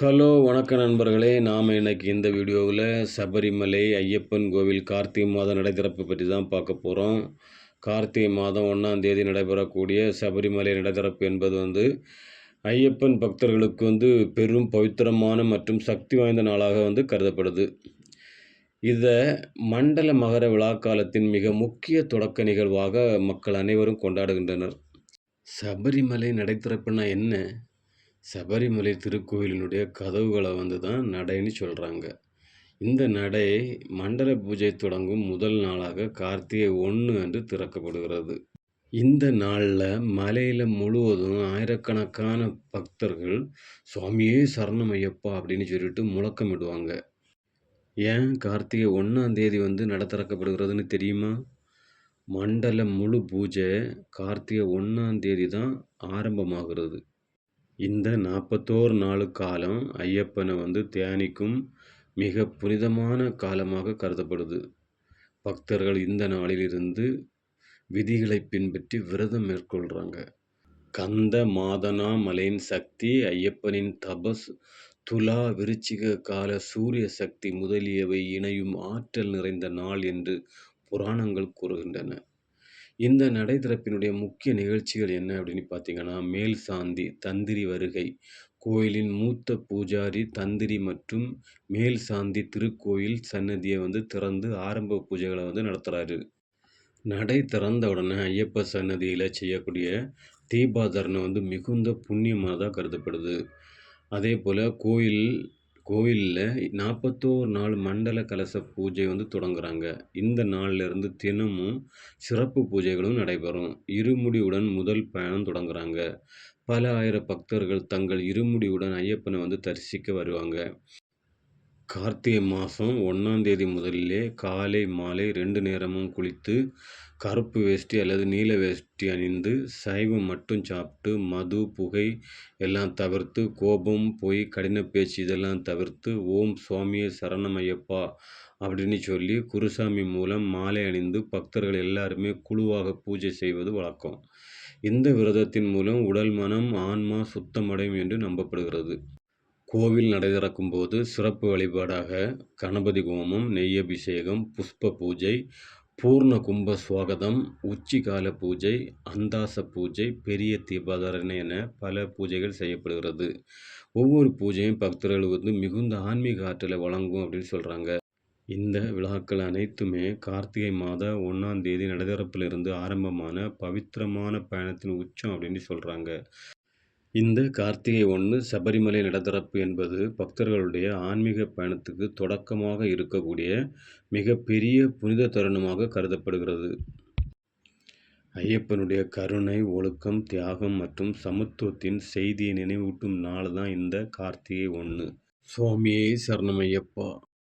Hello வணக்கம் நண்பர்களே. நாம் இன்னைக்கு இந்த வீடியோவில் சபரிமலை ஐயப்பன் கோவில் கார்த்திகை மாதம் நடைத்திறப்பு பற்றி தான் பார்க்க போகிறோம் கார்த்திகை மாதம் ஒன்றாம் தேதி நடைபெறக்கூடிய சபரிமலை நடைத்திறப்பு என்பது வந்து ஐயப்பன் பக்தர்களுக்கு வந்து பெரும் பவித்திரமான மற்றும் சக்தி வாய்ந்த நாளாக வந்து கருதப்படுது. இதை மண்டல மகர விழா காலத்தின் மிக முக்கிய தொடக்க நிகழ்வாக மக்கள் அனைவரும் கொண்டாடுகின்றனர். சபரிமலை நடைத்திறப்புனா என்ன? சபரிமலை திருக்கோயிலினுடைய கதவுகளை வந்து தான் நடைன்னு சொல்கிறாங்க இந்த நடை மண்டல பூஜை தொடங்கும் முதல் நாளாக கார்த்திகை ஒன்று என்று திறக்கப்படுகிறது. இந்த நாளில் மலையில் முழுவதும் ஆயிரக்கணக்கான பக்தர்கள் சுவாமியே சரணம் ஐயப்பா அப்படின்னு சொல்லிட்டு முழக்கமிடுவாங்க. ஏன்? கார்த்திகை ஒன்றாம் தேதி வந்து நட திறக்கப்படுகிறதுன்னு தெரியுமா? மண்டல முழு பூஜை கார்த்திகை ஒன்றாம் தேதி தான் ஆரம்பமாகிறது. இந்த நாற்பத்தோரு நாலு காலம் ஐயப்பனை வந்து தியானிக்கும் மிக புனிதமான காலமாக கருதப்படுது. பக்தர்கள் இந்த நாளிலிருந்து விதிகளை பின்பற்றி விரதம் மேற்கொள்கிறாங்க கந்த மாதனா மலையின் சக்தி ஐயப்பனின் தபஸ் துலா விருச்சிக கால சூரிய சக்தி முதலியவை இணையும் ஆற்றல் நிறைந்த நாள் என்று புராணங்கள் கூறுகின்றன. இந்த நடை திறப்பினுடைய முக்கிய நிகழ்ச்சிகள் என்ன அப்படின்னு பார்த்தீங்கன்னா மேல் சாந்தி தந்திரி வருகை கோயிலின் மூத்த பூஜாரி தந்திரி மற்றும் மேல் சாந்தி திருக்கோயில் சன்னதியை வந்து திறந்து ஆரம்ப பூஜைகளை வந்து நடத்துகிறாரு நடை திறந்த உடனே ஐயப்ப சன்னதியில் செய்யக்கூடிய தீபாதரணம் வந்து மிகுந்த புண்ணியமாக தான் கருதப்படுது. அதே போல் கோயில் கோவிலில் நாற்பத்தோரு நாள் மண்டல கலச பூஜை வந்து தொடங்குறாங்க. இந்த நாள்லேருந்து தினமும் சிறப்பு பூஜைகளும் நடைபெறும். இருமுடியுடன் முதல் பயணம் தொடங்குறாங்க. பல ஆயிரம் பக்தர்கள் தங்கள் இருமுடியுடன் ஐயப்பனை வந்து தரிசிக்க வருவாங்க. கார்த்திகை மாதம் ஒன்றாந்தேதி முதலிலே காலை மாலை ரெண்டு நேரமும் குளித்து கருப்பு வேஷ்டி அல்லது நீல வேஷ்டி அணிந்து சைவம் மட்டும் சாப்பிட்டு மது புகை எல்லாம் தவிர்த்து கோபம் பொய் கடின பேச்சு இதெல்லாம் தவிர்த்து ஓம் சுவாமியே சரணமையப்பா அப்படின்னு சொல்லி குருசாமி மூலம் மாலை அணிந்து பக்தர்கள் எல்லாருமே குழுவாக பூஜை செய்வது வழக்கம். இந்த விரதத்தின் மூலம் உடல் மனம் ஆன்மா சுத்தமடையும் என்று நம்பப்படுகிறது. கோவில் நடை திறக்கும் போது சிறப்பு வழிபாடாக கணபதி ஹோமம் நெய் அபிஷேகம் புஷ்ப பூஜை பூர்ண கும்ப சுவாகதம் உச்சிகால பூஜை அந்தாச பூஜை பெரிய தீபாதாரணை என பல பூஜைகள் செய்யப்படுகிறது. ஒவ்வொரு பூஜையும் பக்தர்களுக்கு வந்து மிகுந்த ஆன்மீக ஆற்றலை வழங்கும் அப்படின்னு சொல்கிறாங்க இந்த விழாக்கள் அனைத்துமே கார்த்திகை மாத ஒன்றாம் தேதி நடைதரப்பிலிருந்து ஆரம்பமான பவித்திரமான பயணத்தின் உச்சம் அப்படின்னு சொல்கிறாங்க இந்த கார்த்திகை ஒன்று சபரிமலை நடத்திறப்பு என்பது பக்தர்களுடைய ஆன்மீக பயணத்துக்கு தொடக்கமாக இருக்கக்கூடிய மிகப்பெரிய புனித தருணமாக கருதப்படுகிறது. ஐயப்பனுடைய கருணை ஒழுக்கம் தியாகம் மற்றும் சமத்துவத்தின் செய்தியை நினைவூட்டும் நாள் தான் இந்த கார்த்திகை ஒன்று. சுவாமியே சரணம் ஐயப்பா